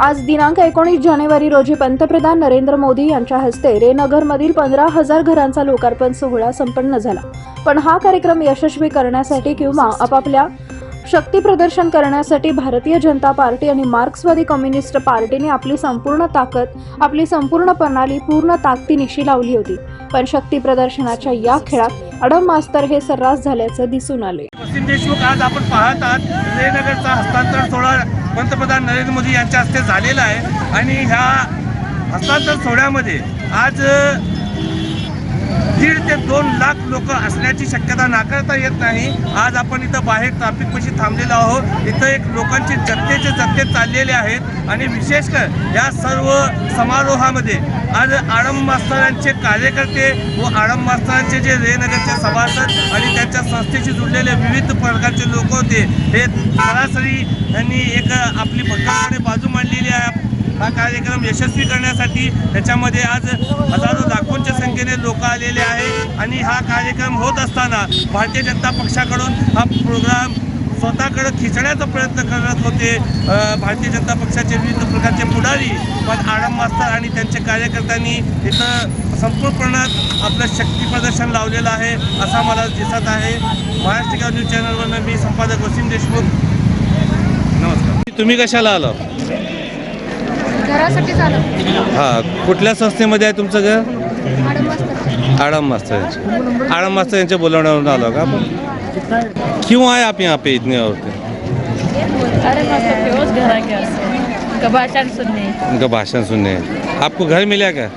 आज दिनांक एकोणीस जानेवारी रोजी पंतप्रधान नरेंद्र मोदी यांच्या हस्ते रेनगरमधील पंधरा हजार घरांचा लोकार्पण सोहळा संपन्न झाला. पण हा कार्यक्रम यशस्वी करण्यासाठी किंवा आपापल्या शक्ती प्रदर्शन करण्यासाठी भारतीय जनता पार्टी आणि मार्क्सवादी कम्युनिस्ट पार्टीने आपली संपूर्ण ताकद आपली संपूर्ण प्रणाली पूर्ण ताकदीनिशी लावली होती. पण शक्ती प्रदर्शनाच्या या खेळात अडम मास्तर हे सर्रास झाल्याचं दिसून आले वसीम देशमुख आज आपण पाहत आहात जयनगरचा हस्तांतरण सोहळा पंतप्रधान नरेंद्र मोदी यांच्या हस्ते झालेला आहे. आणि ह्या हस्तांतरण सोहळ्यामध्ये आज दीड ते दोन लाख लोक असण्याची शक्यता नाकारता येत नाही. आज आपण इथं बाहेर ट्रॅफिक पशी थांबलेलो आहोत. इथं एक लोकांचे जत्तेचे जत्ते चाललेले आहेत आणि विशेष कर या सर्व समारोहामध्ये आज आडम मास्तरांचे कार्यकर्ते व आडम मास्तरांचे जे रेनगरचे सभासद आणि त्यांच्या संस्थेशी जुडलेले विविध प्रकारचे लोक होते. हे सरासरी यांनी एक आपली भक्ताकडे बाजू मांडलेली आहे. हा कार्यक्रम यशस्वी करण्यासाठी त्याच्यामध्ये आज हजारो लाखोंच्या संख्येने लोक आलेले आहे. आणि हा कार्यक्रम होत असताना भारतीय जनता पक्षाकडून हा प्रोग्राम स्वतःकडे खिचण्याचा प्रयत्न करत होते. भारतीय जनता पक्षाचे विविध प्रकारचे पुढारी पण आडम मास्तर आणि त्यांच्या कार्यकर्त्यांनी इथं संपूर्ण प्रमाणात आपलं शक्ती प्रदर्शन लावलेलं आहे असा मला दिसत आहे. महाराष्ट्र न्यूज चॅनलवरनं मी संपादक वसीम देशमुख. नमस्कार. तुम्ही कशाला आला? घरासाठी झालं हा कुठल्या संस्थेमध्ये आहे तुमचं घर? आडम मास्टर यांचे. आडम मास्टर यांच्या बोलवण्यावरून आलो का आपण? क्यों आए आप यहाँ पे इतने और अरे मस्त फेमस घर आहे क्या का भाषण सुनने। उनका भाषण सुनने। आपको घर मिला क्या?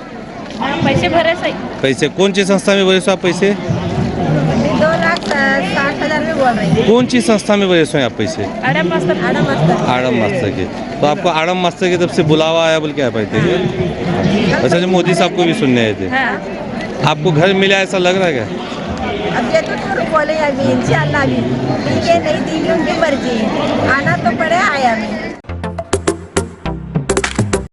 हाँ, पैसे भरे सही। पैसे? कौन सी संस्था में भरे आप पैसे? दो लाख साठ बोल रही हूँ। कौन सी संस्था में बजे आप पैसे? Adam master. के। तो आपको आडम मास्टर की तरफ़ से बुलावा आया बोल के आ पाए थे? अच्छा जो मोदी साहब को भी सुनने आए थे। हाँ। आपको घर मिला ऐसा लग रहा है क्या? अब ये तो थोड़ा बोले अभी इंशाल्लाह अभी। है नहीं दी उनकी मर्ज़ी आना तो पड़े आया अभी